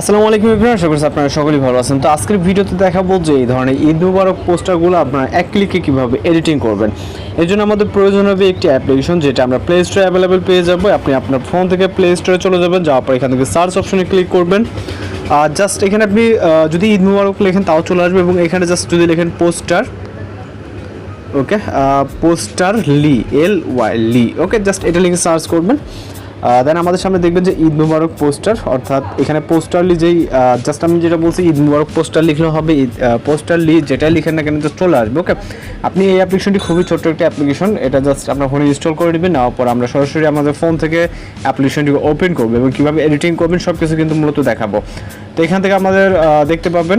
আসসালামু আলাইকুম ইব্রাহিম, আশা করছি আপনারা সকলেই ভালো আছেন। তো আজকের ভিডিওতে দেখাবো যে এই ধরনের ঈদ মুবারক পোস্টারগুলো আপনারা এক ক্লিকে কীভাবে এডিটিং করবেন। এর জন্য আমাদের প্রয়োজন হবে একটি অ্যাপ্লিকেশন যেটা আমরা প্লে স্টোরে অ্যাভেলেবেল পেয়ে যাব। আপনি আপনার ফোন থেকে প্লে স্টোরে চলে যাবেন, যাওয়ার পর এখান থেকে সার্চ অপশনে ক্লিক করবেন। আর জাস্ট এখানে আপনি যদি ঈদ মুবারক লেখেন তাও চলে আসবে এবং এখানে জাস্ট যদি লেখেন poster okay poster Lily L Y Lily okay just এটা লিখে সার্চ করবেন। দেন আমাদের সামনে দেখবেন যে ঈদ মুবারক পোস্টার, অর্থাৎ এখানে পোস্টারলি যেই জাস্ট আমি যেটা বলছি, ঈদ মুবারক পোস্টার লিখলে হবে পোস্টারলি যেটাই লিখেন না কেন জাস্ট চলে আসবে ওকে আপনি এই অ্যাপ্লিকেশনটি খুবই ছোট্ট একটা অ্যাপ্লিকেশন এটা জাস্ট আপনার ফোনে ইনস্টল করে নেবেন, নেওয়ার পর আমরা সরাসরি আমাদের ফোন থেকে অ্যাপ্লিকেশনটি ওপেন করব এবং কীভাবে এডিটিং করবেন সব কিছু কিন্তু মূলত দেখাবো। তো এখান থেকে আমাদের দেখতে পাবেন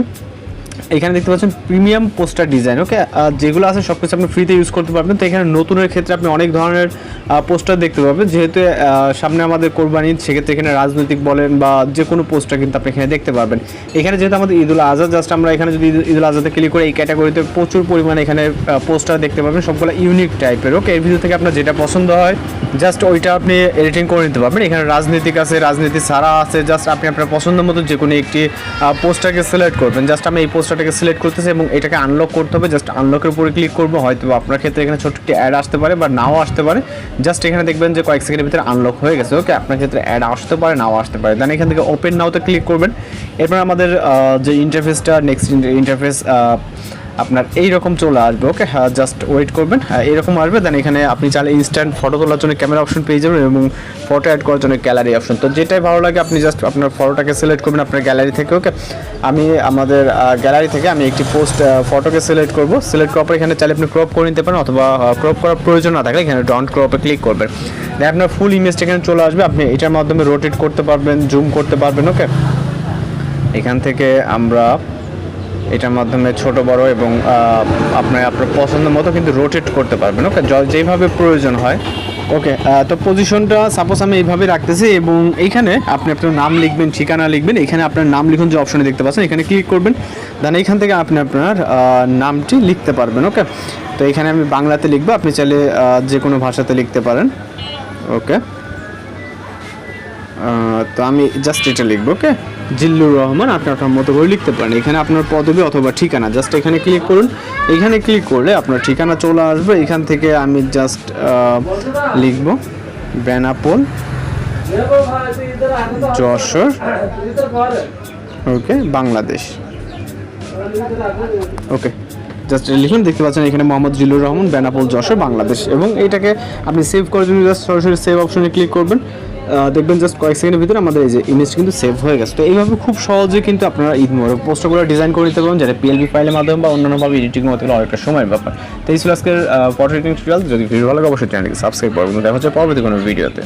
এখানে দেখতে পাচ্ছেন প্রিমিয়াম পোস্টার ডিজাইন, ওকে? যেগুলো আছে সব কিছু আপনি ফ্রিতে ইউজ করতে পারবেন। তো এখানে নতুনের ক্ষেত্রে আপনি অনেক ধরনের পোস্টার দেখতে পাবেন। যেহেতু সামনে আমাদের কোরবানি, সেক্ষেত্রে এখানে রাজনৈতিক বলেন বা যে কোনো পোস্টার কিন্তু আপনি এখানে দেখতে পারবেন। এখানে যেহেতু আমাদের ঈদুল আজহা জাস্ট আমরা এখানে যদি ঈদুল আজহাতে ক্লিক করে এই ক্যাটাগরিতে প্রচুর পরিমাণে এখানে পোস্টার দেখতে পাবেন। সবগুলো ইউনিক টাইপের ওকে? এর ভিতর থেকে আপনার যেটা পছন্দ হয় জাস্ট ওইটা আপনি এডিটিং করে নিতে পারবেন। এখানে রাজনীতিক আছে, রাজনীতি সারা আছে জাস্ট আপনি আপনার পছন্দ মতো যে কোনো একটি পোস্টারকে সিলেক্ট করবেন। জাস্ট আমি এই পোস্টারটাকে সিলেক্ট করতেছে এবং এটাকে আনলক করতে হবে। জাস্ট আনলকের উপরে ক্লিক করব। হয়তো আপনার ক্ষেত্রে এখানে ছোট্ট একটি অ্যাড আসতে পারে বা নাও আসতে পারে। জাস্ট এখানে দেখবেন যে কয়েক সেকেন্ডের ভিতরে আনলক হয়ে গেছে। ওকে আপনার ক্ষেত্রে অ্যাড আসতে পারে, নাও আসতে পারে। দেন এখান থেকে ওপেন নাওতে ক্লিক করবেন। এরপর আমাদের যে ইন্টারফেসটা নেক্সট ইন্টারফেস আপনার এই রকম চলে আসবে ওকে জাস্ট ওয়েট করবেন। হ্যাঁ এইরকম আসবে দেন এখানে আপনি চাইলে ইনস্ট্যান্ট ফটো তোলার জন্য ক্যামেরা অপশন পেয়ে যাবেন এবং ফটো অ্যাড করার জন্য গ্যালারি অপশন তো যেটাই ভালো লাগে, আপনি জাস্ট আপনার ফটোটাকে সিলেক্ট করবেন আপনার গ্যালারি থেকে ওকে আমি আমাদের গ্যালারি থেকে আমি একটি পোস্ট ফটোকে সিলেক্ট করব। সিলেক্ট করার পর এখানে চাইলে আপনি ক্রপ করে নিতে পারেন অথবা ক্রপ করার প্রয়োজন না থাকলে এখানে ডন্ট ক্রপে ক্লিক করবেন। দেন আপনার ফুল ইমেজটা এখানে চলে আসবে, আপনি এটার মাধ্যমে রোটেট করতে পারবেন জুম করতে পারবেন ওকে এখান থেকে আমরা এটার মাধ্যমে ছোট, বড় এবং আপনার আপনার পছন্দ মতো কিন্তু রোটেট করতে পারবেন। ওকে যেভাবে প্রয়োজন হয়। ওকে তো পজিশনটা সাপোজ আমি এইভাবে রাখতেছি এবং এইখানে আপনি আপনার নাম লিখবেন, ঠিকানা লিখবেন। এখানে আপনার নাম লিখুন যে অপশনে দেখতে পাচ্ছেন, এখানে ক্লিক করবেন। দেন এইখান থেকে আপনি আপনার নামটি লিখতে পারবেন ওকে তো এখানে আমি বাংলাতে লিখব, আপনি চাইলে যে কোনো ভাষাতে লিখতে পারেন। ওকে তো আমি জাস্ট এটা লিখব ওকে জিল্লুর রহমান, আপনি আপনার মতো করে লিখতে পারেন। এখানে আপনার পদবি অথবা ঠিকানা জাস্ট এখানে ক্লিক করুন। এখানে ক্লিক করলে আপনার ঠিকানা চলে আসবে। এখান থেকে আমি জাস্ট লিখব, Benapole, Jessore okay Bangladesh. Okay just লিখুন। দেখতে পাচ্ছেন এখানে মোহাম্মদ জিল্লুর রহমান, বেনাপোল, যশোর, বাংলাদেশ। এবং এটাকে আপনি সেভ করার জন্য জাস্ট সরাসরি সেভ অপশনে ক্লিক করবেন। দেখবেন জাস্ট কয়েক সেকেন্ডের ভিতরে আমাদের এই যে ইমেজ কিন্তু সেভ হয়ে গেছে। তো এইভাবে খুব সহজে কিন্তু আপনারা ঈদ মোবারক পোস্টারগুলো ডিজাইন করে নিতে পারবেন যেটা পিএলবি ফাইলের মাধ্যমে বা অন্যান্যভাবে এডিটিং মতো গেলে অনেকটা সময় ব্যাপার তো এই ছিল আজকের টিউটোরিয়াল যদি ভিডিও ভালো লাগে, অবশ্যই চ্যানেলকে সাবস্ক্রাইব করবেন দেখা হচ্ছে পরবর্তী কোনো ভিডিওতে